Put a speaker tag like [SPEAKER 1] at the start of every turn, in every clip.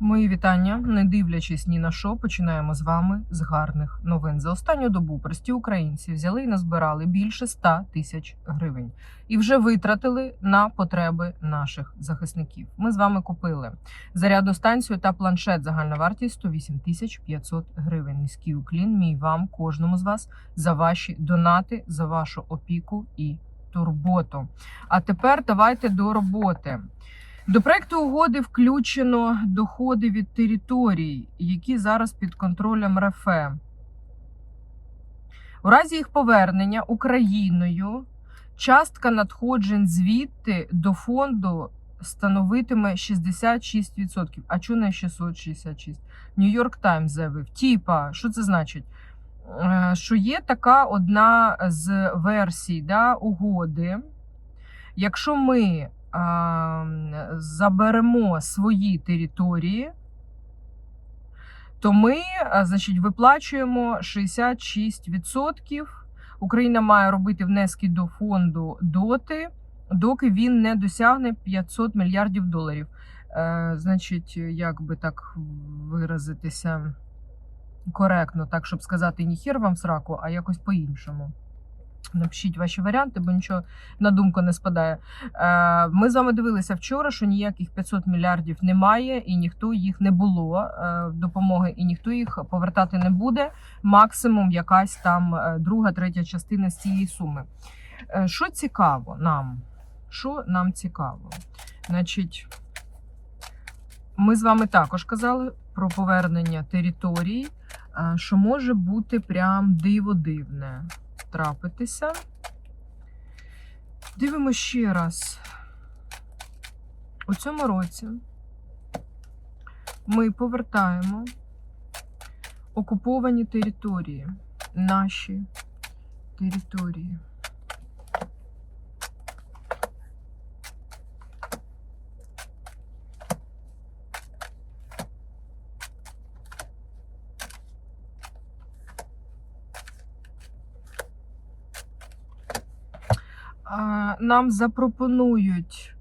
[SPEAKER 1] Мої вітання, не дивлячись ні на що, починаємо з вами з гарних новин. За останню добу прості українці взяли і назбирали більше 100 тисяч гривень і вже витратили на потреби наших захисників. Ми з вами купили зарядну станцію та планшет. Загальна вартість 108 тисяч 500 гривень. Низький уклін мій вам, кожному з вас, за ваші донати, за вашу опіку і турботу. А тепер давайте до роботи. До проекту угоди включено доходи від територій, які зараз під контролем РФ. У разі їх повернення Україною частка надходжень звідти до фонду становитиме 66%. А чому не 666%? Нью-Йорк Таймс заявив. Тіпа, що це значить? Е, Що є така одна з версій да, угоди. Якщо ми заберемо свої території, то ми, значить, виплачуємо 66%. Україна має робити внески до фонду доти, доки він не досягне 500 мільярдів доларів. Е, значить, як би так виразитися коректно, так, щоб сказати ні хер вам сраку, а якось по-іншому. Напишіть ваші варіанти, бо нічого на думку не спадає. Е, Ми з вами дивилися вчора, що ніяких 500 мільярдів немає, і ніхто їх не було е, допомоги, і ніхто їх повертати не буде. Максимум якась там е, друга, третя частина з цієї суми. Що цікаво нам? Що нам цікаво? Значить, ми з вами також казали про повернення територій, е, що може бути прям диво дивне трапитися. Дивимо ще раз. У цьому році ми повертаємо окуповані території, наші території. А, Нам запропонують,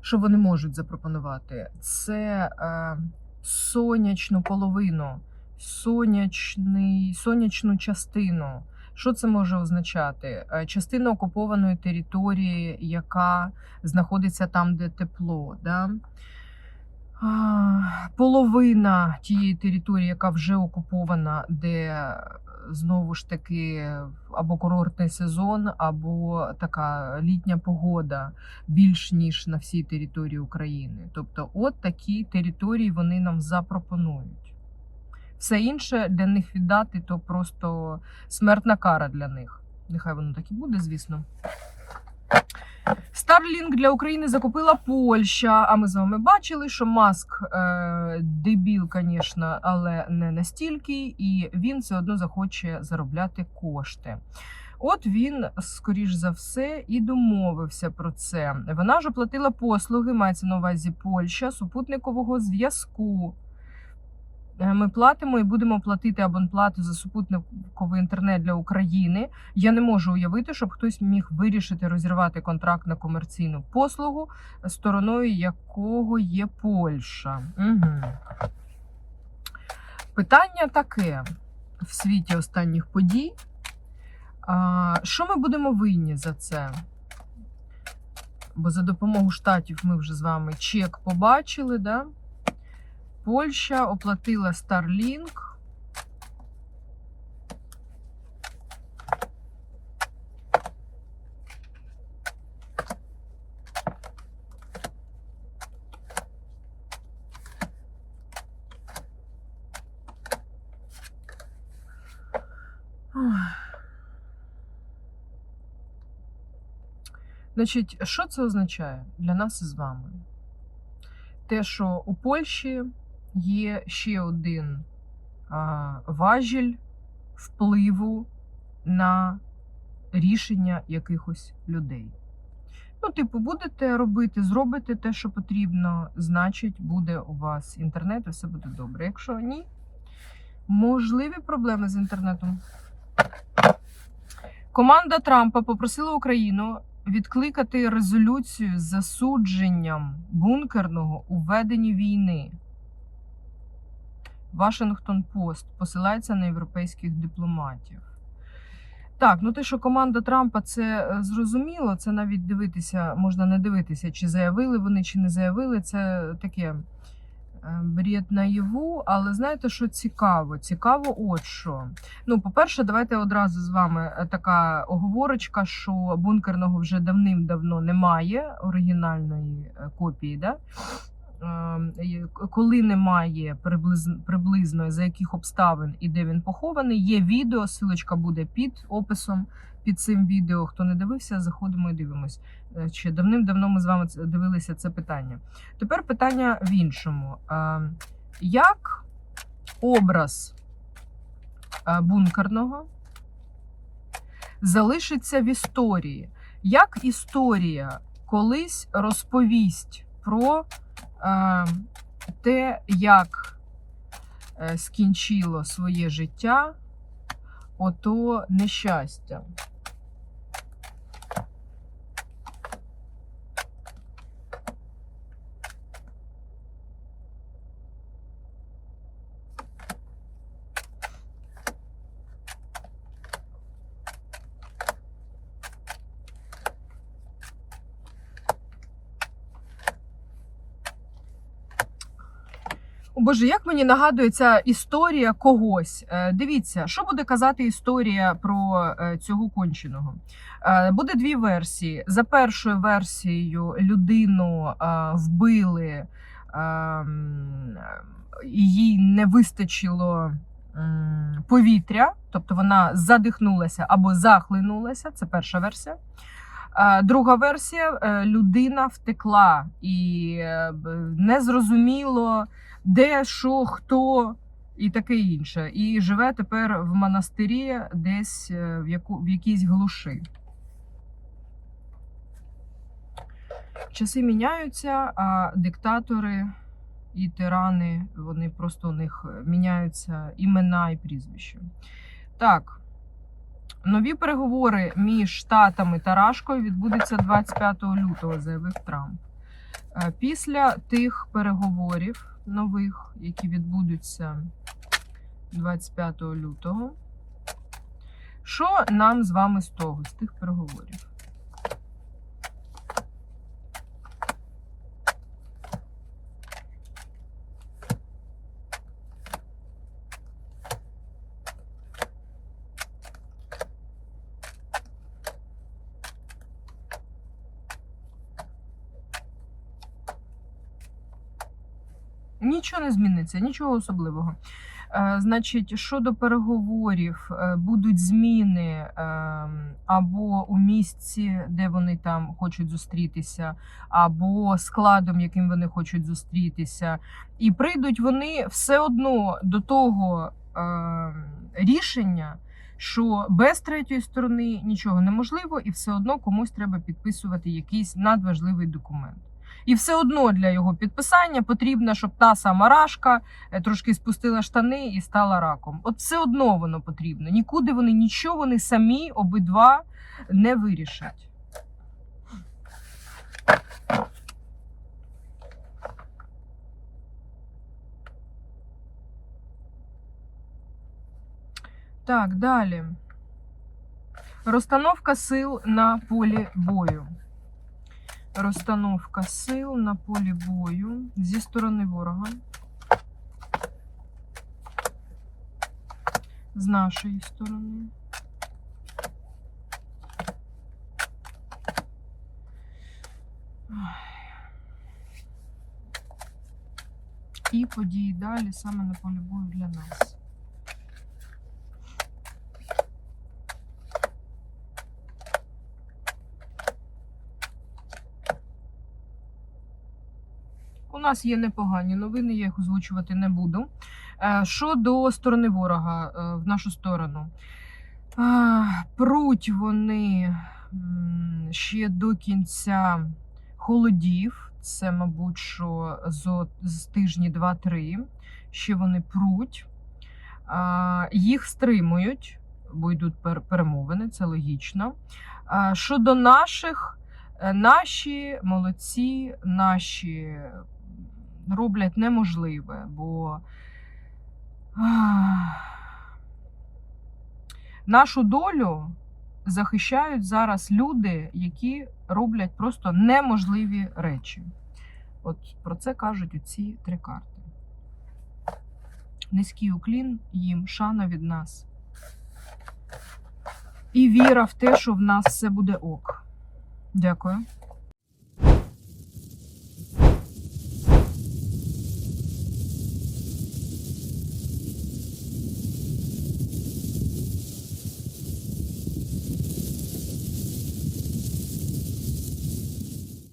[SPEAKER 1] що вони можуть запропонувати, це е, сонячну половину, сонячний, сонячну частину. Що це може означати? Е, Частина окупованої території, яка знаходиться там, де тепло. Да? Половина тієї території, яка вже окупована, де знову ж таки або курортний сезон, або така літня погода більш ніж на всій території України. Тобто, от такі території вони нам запропонують. Все інше для них віддати то просто смертна кара для них. Нехай воно так і буде, звісно. Starlink для України закупила Польща. А ми з вами бачили, що Маск е, дебіл, звісно, але не настільки, і він все одно захоче заробляти кошти. От він, скоріш за все, і домовився про це. Вона ж оплатила послуги, мається на увазі Польща, супутникового зв'язку. Е, Ми платимо і будемо платити абонплату за супутниковий інтернет для України. Я не можу уявити, щоб хтось міг вирішити розірвати контракт на комерційну послугу, стороною якого є Польща. Угу. Питання таке в світі останніх подій. А, Що ми будемо винні за це? Бо за допомогою штатів ми вже з вами чек побачили, да? Польща оплатила Starlink. Значить, що це означає для нас із вами? Те, що у Польщі є ще один важіль впливу на рішення якихось людей. Ну, типу, будете робити, зробите те, що потрібно, значить, буде у вас інтернет, і все буде добре. Якщо ні, можливі проблеми з інтернетом. Команда Трампа попросила Україну відкликати резолюцію з засудженням бункерного у веденні війни. Вашингтон Пост посилається на європейських дипломатів. Так, ну те, що команда Трампа це е, зрозуміло, це навіть дивитися, можна не дивитися, чи заявили вони, чи не заявили. Це таке е, бред наяву. Але знаєте, що цікаво? Цікаво, от що. Ну, по-перше, давайте одразу з вами е, така оговорочка, що бункерного вже давним-давно немає оригінальної копії. Да? Ем, Коли немає приблизно, приблизно за яких обставин і де він похований, є відео, силочка буде під описом під цим відео. Хто не дивився, заходимо і дивимось. Ще давним-давно ми з вами дивилися це питання. Тепер питання в іншому. Ем, Як образ е, бункерного залишиться в історії? Як історія колись розповість про те, як е, скінчило своє життя ото нещастя. Боже, як мені нагадує ця історія когось. Е, Дивіться, що буде казати історія про е, цього конченого. Е, Буде дві версії. За першою версією людину вбили, е, м, і їй не вистачило повітря, тобто вона задихнулася або захлинулася. Це перша версія. Е, Друга версія е, людина втекла і е, незрозуміло, де, що, хто і таке інше. І живе тепер в монастирі десь в, яку, в якійсь глуші. Часи міняються, а диктатори і тирани, вони просто у них міняються імена і прізвища. Так. Нові переговори між Штатами та Рашкою відбудуться 25 лютого, заявив Трамп. Е, Після тих переговорів нових, які відбудуться 25 лютого, що нам з вами з того, з тих переговорів? Нічого не зміниться, нічого особливого. Е, Значить, щодо переговорів, е, будуть зміни е, або у місці, де вони там хочуть зустрітися, або складом, яким вони хочуть зустрітися. І прийдуть вони все одно до того рішення, що без третьої сторони нічого неможливо, і все одно комусь треба підписувати якийсь надважливий документ. І все одно для його підписання потрібно, щоб та сама рашка е, трошки спустила штани і стала раком. От все одно воно потрібно. Нікуди вони нічого вони самі обидва не вирішать. Так, далі. Розстановка сил на полі бою. Розстановка сил на полі бою зі сторони ворога. З нашої сторони. І події далі саме на полі бою для нас. Нас є непогані новини, я їх озвучувати не буду. Е, Щодо сторони ворога е, в нашу сторону. Пруть вони ще до кінця холодів. Це, мабуть, що з тижні 2-3. Ще вони пруть. Їх стримують, бо йдуть перемовини, це логічно. Щодо наших, е, наші молодці, наші роблять неможливе, бо Нашу долю захищають зараз люди, які роблять просто неможливі речі. От про це кажуть оці три карти. Низький уклін їм, шана від нас. І віра в те, що в нас все буде ок. Дякую.